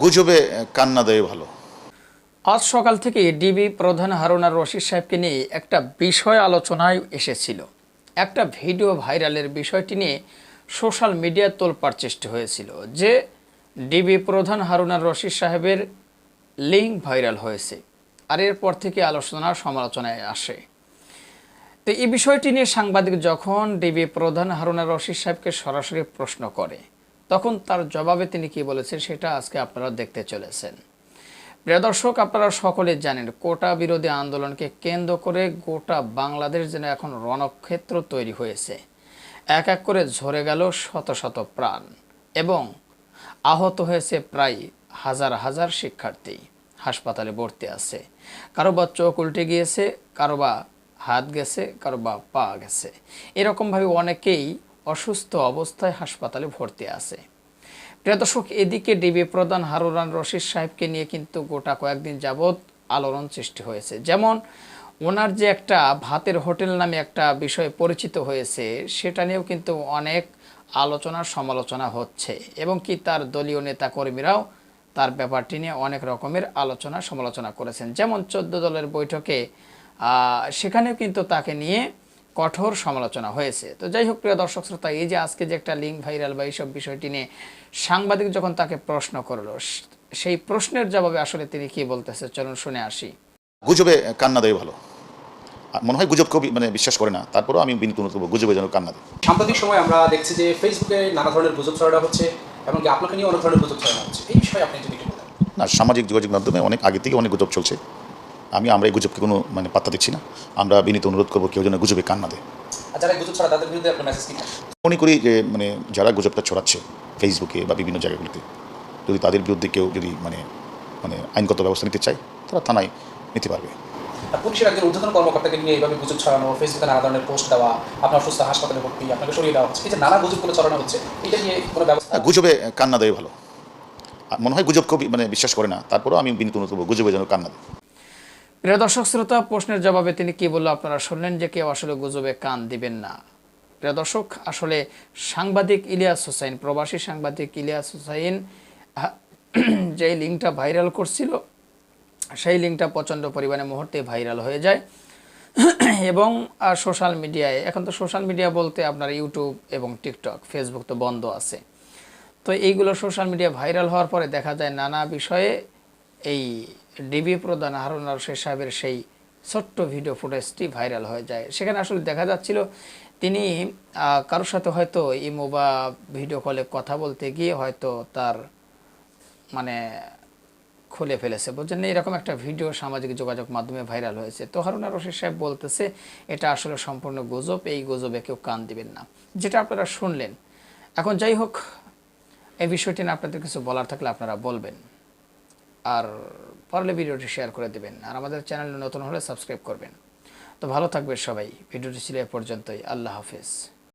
গুজবে কান্না দেয় ভালো। আজ সকাল থেকে ডিবি প্রধান হারুনার রশিদ সাহেবকে নিয়ে একটা বিষয় আলোচনায় এসেছিল। একটা ভিডিও ভাইরালের বিষয়টি নিয়ে সোশ্যাল মিডিয়ায় তোলপাড় চেষ্টা হয়েছিল, যে ডিবি প্রধান হারুনার রশিদ সাহেবের লিঙ্ক ভাইরাল হয়েছে আর এরপর থেকে আলোচনা, সমালোচনায় আসে। তো এই বিষয়টি নিয়ে সাংবাদিক যখন ডিবি প্রধান হারুনা রশিদ সাহেবকে সরাসরি প্রশ্ন করে তখন তার জবাবে তিনি কি বলেছেন সেটা আজকে আপনারা দেখতে চলেছেন। প্রিয় দর্শক, আপনারা সকলে জানেন কোটা বিরোধী আন্দোলনকে কেন্দ্র করে গোটা বাংলাদেশ যেন এখন রণক্ষেত্র তৈরি হয়েছে। এক এক করে ঝরে গেল শত শত প্রাণ এবং আহত হয়েছে প্রায় হাজার হাজার শিক্ষার্থী। হাসপাতালে ভর্তি আছে। কারও বা চোখ উল্টে গিয়েছে, কারও বা হাত গেছে, কারও বা পা গেছে। এরকমভাবে অনেকেই অসুস্থ অবস্থায় হাসপাতালে ভর্তি আছে। প্রিয় দর্শক, এদিকে ডিবি প্রধান হারুরান রশিদ সাহেবকে নিয়ে কিন্তু গোটা কয়েকদিন যাবৎ আলোড়ন সৃষ্টি হয়েছে। যেমন, ওনার যে একটা ভাতের হোটেল নামে একটা বিষয় পরিচিত হয়েছে, সেটা নিয়েও কিন্তু অনেক আলোচনার সমালোচনা হচ্ছে এবং কি তার দলীয় নেতা কর্মীরাও তার ব্যাপারটি নিয়ে অনেক রকমের আলোচনা সমালোচনা করেছেন। যেমন, চোদ্দ দলের বৈঠকে সেখানেও কিন্তু তাকে নিয়ে কঠোর সমালোচনা হয়েছে। তো যাই হোক প্রিয় দর্শক শ্রোতা এই যে আজকে যে একটা লিঙ্ক ভাইরাল বা এইসব বিষয়টি নিয়ে সাংবাদিক যখন তাকে প্রশ্ন করল সেই প্রশ্নের জবাবে আসলে তিনি কি বলতেছে চলুন শুনে আসি। গুজবে কান্না দেয় ভালো। মনে হয় গুজব কবি মানে বিশ্বাস করে না। তারপরেও আমি বিনীত অনুরোধ গুজবে যেন কান্না দেয় সাম্প্রতিক সময় আমরা দেখছি যে ফেসবুকে নানা ধরনের গুজব ছড়ানো হচ্ছে এমনকি আপনাকে নিয়ে অনেক ধরনের গুজব ছড়ানো হচ্ছে। এই বিষয়ে আপনি যদি না সামাজিক যোগাযোগ মাধ্যমে অনেক আগে থেকে অনেক গুজব চলছে। আমি আমরা এই গুজবকে কোনো মানে পাত্তা দিচ্ছি না। আমরা বিনীত অনুরোধ করব কেউ যেন গুজবে কান্না দেয়। যারা গুজব ছড়া তাদের বিরুদ্ধে আপনার মেসেজ কি? থাকে? মনে করি যে মানে যারা গুজবটা ছড়াচ্ছে ফেসবুকে বা বিভিন্ন জায়গাগুলিতে যদি তাদের বিরুদ্ধে কেউ যদি মানে মানে আইনগত ব্যবস্থা নিতে চায় তারা থানায় নিতে পারবে। পুলিশের একজন ঊর্ধ্বতন কর্মকর্তাকে নিয়ে এইভাবে গুজব ছড়ানো ফেসবুকে নানা ধরনের পোস্ট দেওয়া আপনার সুস্থ হাসপাতালে ভর্তি আপনাকে সরিয়ে দেওয়া হচ্ছে এই যে নানা গুজবগুলো ছড়ানো হচ্ছে এটা নিয়ে কোনো ব্যবস্থা গুজবে কান্না দেয় ভালো। আর মনে হয় গুজব খুব মানে বিশ্বাস করে না। তারপরেও আমি বিনীত অনুরোধ করব গুজবে যেন কান্না দেয়। প্রিয় দর্শক শ্রোতা, প্রশ্নের জবাবে তিনি কি বলল আপনারা শুনলেন যে কেউ আসলে গুজবে কান দিবেন না। প্রিয় দর্শক, আসলে সাংবাদিক ইলিয়াস হোসাইন, প্রবাসী সাংবাদিক ইলিয়াস হোসাইন যে লিঙ্কটা ভাইরাল করছিল, সেই লিঙ্কটা প্রচণ্ড পরিমাণে মুহূর্তে ভাইরাল হয়ে যায়। এবং সোশ্যাল মিডিয়ায়, এখন তো সোশ্যাল মিডিয়া বলতে আপনার ইউটিউব এবং টিকটক, ফেসবুক তো বন্ধ আছে। তো এইগুলো সোশ্যাল মিডিয়া ভাইরাল হওয়ার পরে দেখা যায় নানা বিষয়ে এই ডিবি প্রধান হারুন আর শেখ সাহেবের সেই ছোট্ট ভিডিও ফুটেজটি ভাইরাল হয়ে যায়। সেখানে আসলে দেখা যাচ্ছিল তিনি কারোর সাথে হয়তো ইমো বা ভিডিও কলে কথা বলতে গিয়ে হয়তো তার মানে খুলে ফেলেছে। বুঝছেন না? এরকম একটা ভিডিও সামাজিক যোগাযোগ মাধ্যমে ভাইরাল হয়েছে। তো হারুনা রশিদ সাহেব বলতেছে, এটা আসলে সম্পূর্ণ গুজব, এই গুজবে কেউ কান দিবেন না। যেটা আপনারা শুনলেন। এখন যাই হোক, এই বিষয়টি নিয়ে আপনাদের কিছু বলার থাকলে আপনারা বলবেন। আর পারলে ভিডিওটি শেয়ার করে দেবেন। আর আমাদের চ্যানেল নতুন হলে সাবস্ক্রাইব করবেন। তো ভালো থাকবে সবাই। ভিডিওটি ছিল এ পর্যন্তই। আল্লাহ হাফেজ।